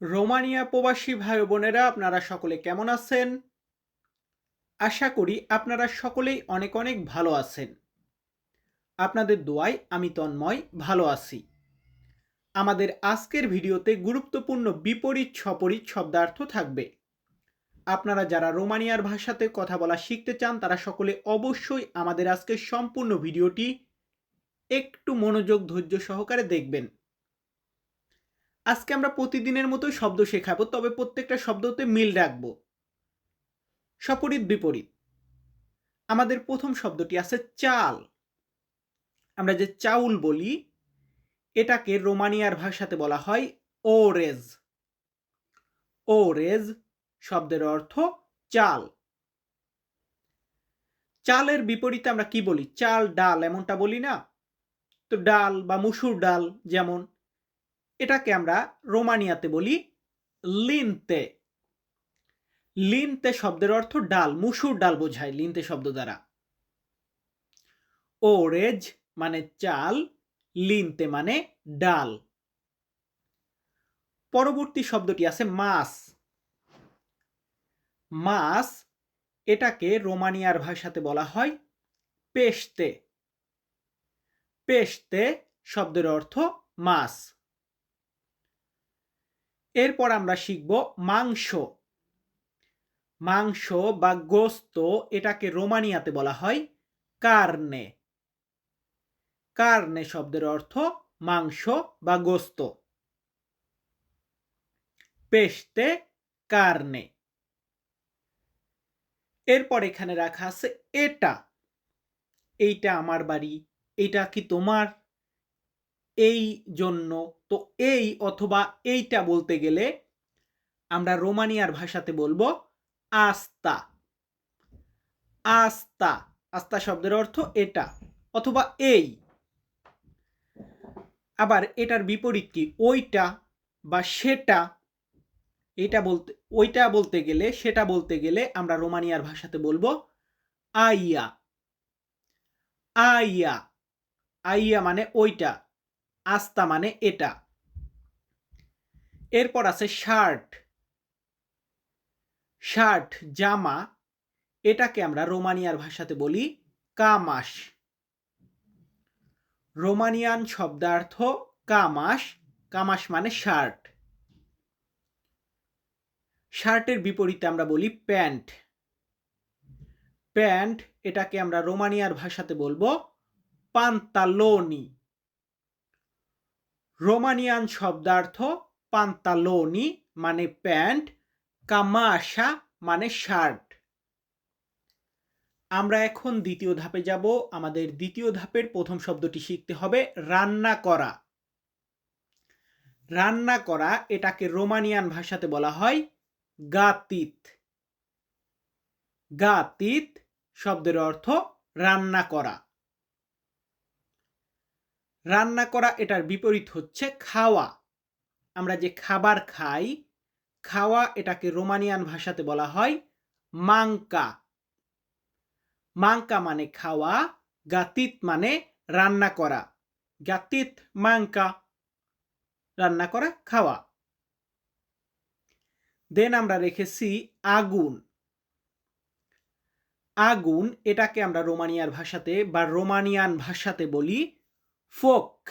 Romania প্রবাসী ভাই বোনেরা, আপনারা সকলে কেমন আছেন? আশা করি আপনারা সকলেই অনেক অনেক ভালো আছেন। আপনাদের দোয়ায় আমি তন্ময় ভালো আছি। আমাদের আজকের ভিডিওতে গুরুত্বপূর্ণ বিপরীত সপরীত শব্দার্থ থাকবে। আপনারা যারা রোমানিয়ার ভাষাতে কথা বলা শিখতে চান, তারা সকলে অবশ্যই আমাদের আজকের সম্পূর্ণ ভিডিওটি একটু মনোযোগ ধৈর্য সহকারে দেখবেন। আজকে আমরা প্রতিদিনের মতোই শব্দ শেখাবো, তবে প্রত্যেকটা শব্দতে মিল রাখব। সপরীত বিপরীত। আমাদের প্রথম শব্দটি আছে চাল। আমরা যে চাউল বলি, এটাকে রোমানিয়ার ভাষাতে বলা হয় ওরেজ। ওরেজ শব্দের অর্থ চাল। চালের বিপরীতে আমরা কি বলি? চাল, ডাল, এমনটা বলি না? তো ডাল বা মুসুর ডাল যেমন এটাকে আমরা রোমানিয়াতে বলি লিনতে। লিনতে শব্দের অর্থ ডাল, মুসুর ডাল বোঝায় লিনতে শব্দ দ্বারা। ওরেজ মানে চাল, লিনতে মানে ডাল। পরবর্তী শব্দটি আছে মাছ মাছ এটাকে রোমানিয়ার ভাষাতে বলা হয় পেশতে। পেশতে শব্দের অর্থ মাছ এরপর আমরা শিখব মাংস। মাংস বা গোস্ত এটাকে রোমানিয়াতে বলা হয় কার্নে। কার্নে শব্দের অর্থ মাংস বা গোস্ত। পেস্তে কার্নে। এরপর এখানে রাখা আছে এটা। এইটা আমার বাড়ি, এটা কি তোমার? এই জন্য, তো এই অথবা এইটা বলতে গেলে আমরা রোমানিয়ার ভাষাতে বলব আস্তা আস্তা আস্তা শব্দের অর্থ এটা অথবা এই। আবার এটার বিপরীত কি? ওইটা বা সেটা, এটা বলতে, ওইটা বলতে গেলে, সেটা বলতে গেলে আমরা রোমানিয়ার ভাষাতে বলব আইয়া। আইয়া আইয়া মানে ওইটা। আস্তা মানে এটা। এরপর আছে শার্ট। শার্ট, জামা, এটাকে আমরা রোমানিয়ার ভাষাতে বলি কামাস রোমানিয়ান শব্দার্থ কামাস কামাস মানে শার্ট। শার্টের বিপরীতে আমরা বলি প্যান্ট। প্যান্ট, এটাকে আমরা রোমানিয়ার ভাষাতে বলব পান্তালোনি। রোমানিয়ান শব্দার্থ পান্তালোনি মানে প্যান্ট, কামাশা মানে শার্ট। আমরা এখন দ্বিতীয় ধাপে যাব। আমাদের দ্বিতীয় ধাপের প্রথম শব্দটি শিখতে হবে, রান্না করা। রান্না করা এটাকে রোমানিয়ান ভাষাতে বলা হয় গাতিত। গাতিত শব্দের অর্থ রান্না করা। রান্না করা এটার বিপরীত হচ্ছে খাওয়া। আমরা যে খাবার খাই, খাওয়া এটাকে রোমানিয়ান ভাষাতে বলা হয় মাংকা। মাংকা মানে খাওয়া, গাতিত মানে রান্না করা। গাতিত, মাংকা, রান্না করা, খাওয়া। দেন আমরা রেখেছি আগুন। আগুন এটাকে আমরা রোমানিয়ার ভাষাতে বা রোমানিয়ান ভাষাতে বলি ফোক।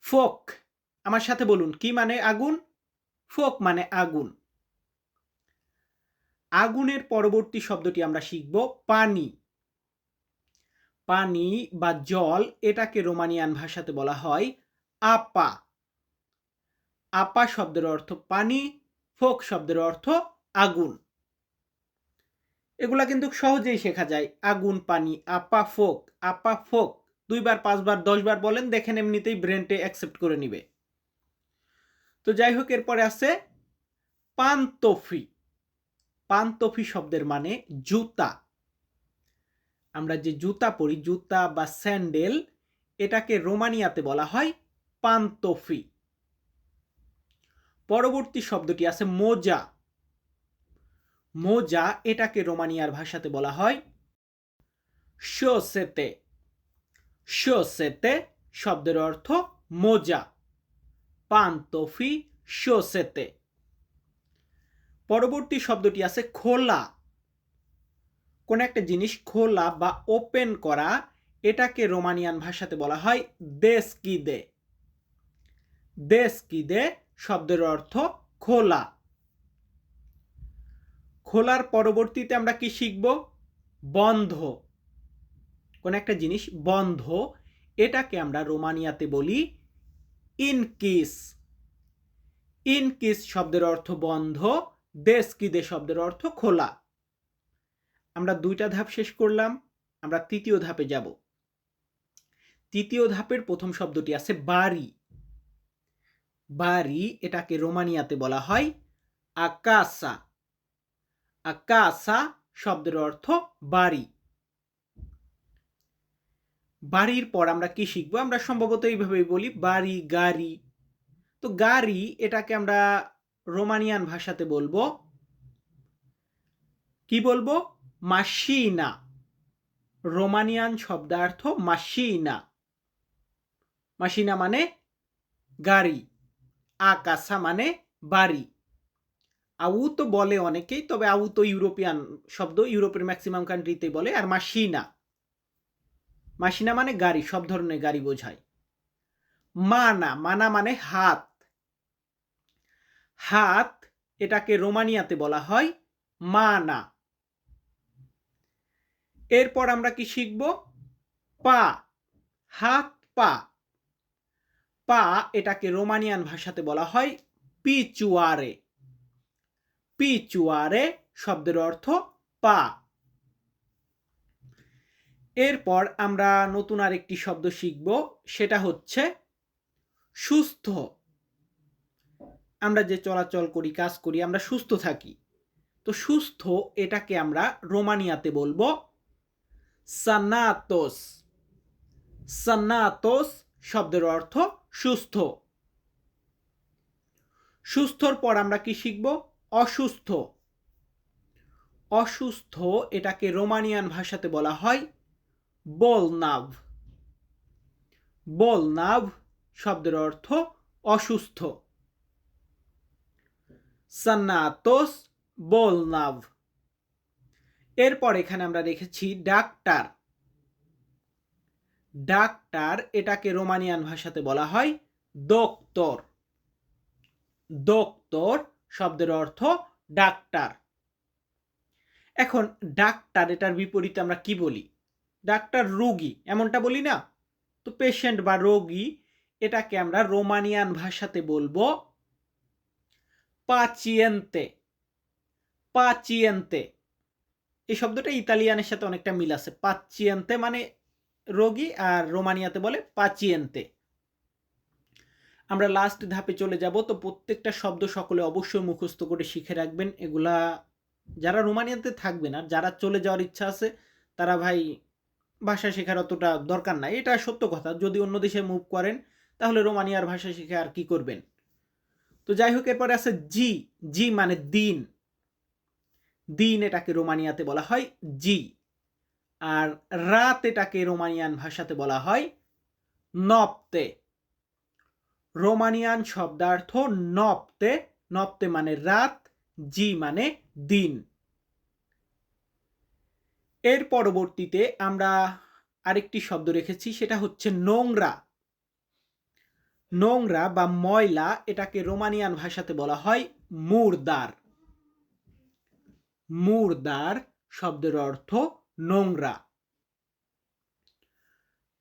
ফোক আমার সাথে বলুন, কি মানে আগুন? ফোক মানে আগুন। আগুনের পরবর্তী শব্দটি আমরা শিখব পানি। পানি বা জল এটাকে রোমানিয়ান ভাষাতে বলা হয় আপা। আপা শব্দের অর্থ পানি, ফোক শব্দের অর্থ আগুন। এগুলা কিন্তু সহজেই শেখা যায়, আগুন, পানি, আপা, ফোক। আপা, ফোক দুইবার, পাঁচবার, দশবার বলেন, দেখেন এমনিতেই ব্রেনটে অ্যাকসেপ্ট করে নিবে। তো যাই হোক, এরপরে আছে পান্তফি। পান্তফি শব্দের মানে জুতা। আমরা যে জুতা পরি, জুতা বা স্যান্ডেল, এটাকে রোমানিয়াতে বলা হয় পান্তফি। পরবর্তী শব্দটি আছে মোজা। মোজা এটাকে রোমানিয়ার ভাষাতে বলা হয় শোসেতে শোসেতে শব্দের অর্থ মোজা। পান্তফি শোসেতে পরবর্তী শব্দটি আছে খোলা। কোন একটা জিনিস খোলা বা ওপেন করা, এটাকে রোমানিয়ান ভাষাতে বলা হয় দেশ কি দে দেশ কি দে শব্দের অর্থ খোলা। খোলার পরবর্তীতে আমরা কি শিখব? বন্ধ। কোন একটা জিনিস বন্ধ, এটাকে আমরা রোমানিয়াতে বলি ইনকিস ইনকিস শব্দের অর্থ বন্ধ দেশ কি দে শব্দের অর্থ খোলা। আমরা দুইটা ধাপ শেষ করলাম, আমরা তৃতীয় ধাপে যাব। তৃতীয় ধাপের প্রথম শব্দটি আছে বাড়ি। বাড়ি এটাকে রোমানিয়াতে বলা হয় আকাশা আকাশা শব্দের অর্থ বাড়ি। বাড়ির পর আমরা কি শিখব? আমরা সম্ভবত এইভাবেই বলি বাড়ি, গাড়ি। তো গাড়ি এটাকে আমরা রোমানিয়ান ভাষাতে বলব কি বলব? মাসিনা রোমানিয়ান শব্দার্থ মাসিনা মাসিনা মানে গাড়ি, আকাশা মানে বাড়ি। আউ তো বলে অনেকেই, তবে আউ তো ইউরোপিয়ান শব্দ, ইউরোপের ম্যাক্সিমাম কান্ট্রিতে বলে, আর মাসিনা মাসিনা মানে গাড়ি, সব ধরনের গাড়ি বোঝায়। মানা মানা মানে হাত। হাত এটাকে রোমানিয়াতে বলা হয় মানা। এরপর আমরা কি শিখব? পা, হাত, পা। পা এটাকে রোমানিয়ান ভাষাতে বলা হয় পিচুয়ারে। পিচুয়ারে শব্দের অর্থ পা। এরপর আমরা নতুন আরেকটি শব্দ শিখব, সেটা হচ্ছে সুস্থ। আমরা যে চলাচল করি, কাজ করি, আমরা সুস্থ থাকি। তো সুস্থ এটাকে আমরা রোমানিয়াতে বলব সানাতোস সানাতোস শব্দের অর্থ সুস্থ। সুস্থর পর আমরা কি শিখব? অসুস্থ। অসুস্থ এটাকে রোমানিয়ান ভাষাতে বলা হয় বলনাভ। বলনাভ শব্দের অর্থ অসুস্থ। সান্নাতোস বলনাভ। এরপর এখানে আমরা রেখেছি ডাক্তার। ডাক্তার এটাকে রোমানিয়ান ভাষাতে বলা হয় দোক্তর। দোক্তর শব্দের অর্থ ডাক্তার। এখন ডাক্তার এটার বিপরীতে আমরা কি বলি? ডাক্তার রোগী, এমনটা বলি না? তো পেশেন্ট বা রোগী, এটাকে আমরা রোমানিয়ান ভাষাতে বলব পাচিয়েন্তে। পাচিয়েন্তে। এই শব্দটা ইতালিয়ানের সাথে অনেকটা মিল আছে। পাচিয়েন্তে মানে রোগী আর রোমানিয়াতে বলে পাচিয়েন্তে। আমরা লাস্ট ধাপে চলে যাব। তো প্রত্যেকটা শব্দ সকলে অবশ্যই মুখস্থ করে শিখে রাখবেন। এগুলা যারা রোমানিয়াতে থাকবেন আর যারা চলে যাওয়ার ইচ্ছা আছে, তারা ভাই ভাষা শেখার অতটা দরকার নাই। এটা সত্য কথা। যদি অন্য দেশে মুভ করেন, তাহলে রোমানিয়ার ভাষা শিখে আর কি করবেন? তো যাই হোক, এরপরে আছে জি। জি মানে দিন। দিন এটাকে রোমানিয়াতে বলা হয় জি। আর রাত এটাকে রোমানিয়ান ভাষাতে বলা হয় নপ্তে। রোমানিয়ান শব্দার্থ নপ্তে। নপ্তে মানে রাত, জি মানে দিন। এর পরবর্তীতে আমরা আরেকটি শব্দ রেখেছি, সেটা হচ্ছে নোংরা। নোংরা বা ময়লা, এটাকে রোমানিয়ান ভাষাতে বলা হয় মুরদার। মুরদার শব্দের অর্থ নোংরা।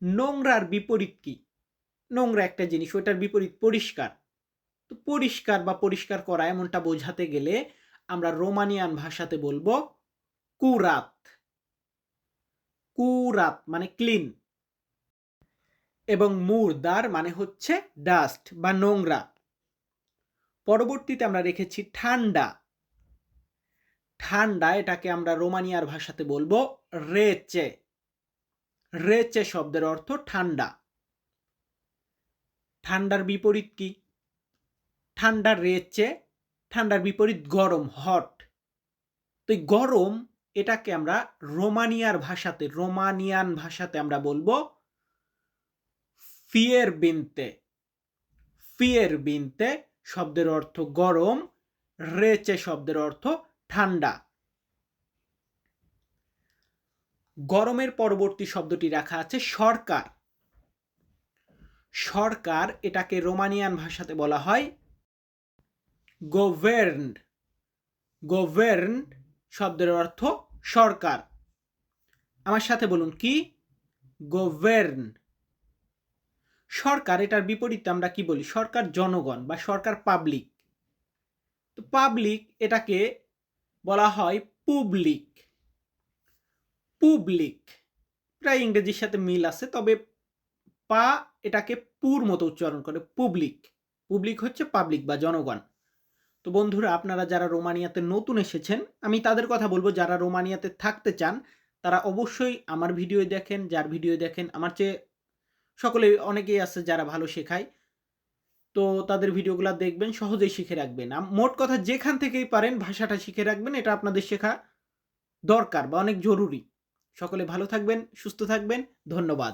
নোংরার বিপরীত কি? নোংরা একটা জিনিস, ওটার বিপরীত পরিষ্কার। তো পরিষ্কার বা পরিষ্কার করা এমনটা বোঝাতে গেলে আমরা রোমানিয়ান ভাষাতে বলব কুরাত। কুরাত মানে ক্লিন এবং মুরদার মানে হচ্ছে ডাস্ট বা নোংরা। পরবর্তীতে আমরা রেখেছি ঠান্ডা। ঠান্ডা এটাকে আমরা রোমানিয়ার ভাষাতে বলব রেচে। রেচে শব্দের অর্থ ঠান্ডা। ঠান্ডার বিপরীত কি? ঠান্ডা রেচে, ঠান্ডার বিপরীত গরম হট তো গরম এটাকে আমরা রোমানিয়ার ভাষাতে, রোমানিয়ান ভাষাতে আমরা বলব ফিয়ের বিনতে। ফিয়ের বিনতে শব্দের অর্থ গরম, রেচে শব্দের অর্থ ঠান্ডা। গরমের পরবর্তী শব্দটি রাখা আছে সরকার। সরকার এটাকে রোমানিয়ান ভাষাতে বলা হয় গোভের্ন। গোভের্ন শব্দের অর্থ সরকার। আমার সাথে বলুন কি? গোভের্ন। সরকার, এটার বিপরীতে আমরা কি বলি? সরকার জনগণ বা সরকার পাবলিক। তো পাবলিক এটাকে বলা হয় পুবলিক। পুবলিক। প্রায় ইংরেজির সাথে মিল আছে, তবে পা এটাকে পুর মতো উচ্চারণ করে, পুবলিক। পুবলিক হচ্ছে পাবলিক বা জনগণ। তো বন্ধুরা, আপনারা যারা রোমানিয়াতে নতুন এসেছেন, আমি তাদের কথা বলব। যারা রোমানিয়াতে থাকতে চান, তারা অবশ্যই আমার ভিডিও দেখেন। যার ভিডিও দেখেন, আমার চেয়ে সকলে, অনেকেই আছে যারা ভালো শেখায়। তো তাদের ভিডিওগুলো দেখবেন, সহজেই শিখে রাখবেন। মোট কথা যেখান থেকেই পারেন, ভাষাটা শিখে রাখবেন। এটা আপনাদের শেখা দরকার বা অনেক জরুরি। সকলে ভালো থাকবেন, সুস্থ থাকবেন। ধন্যবাদ।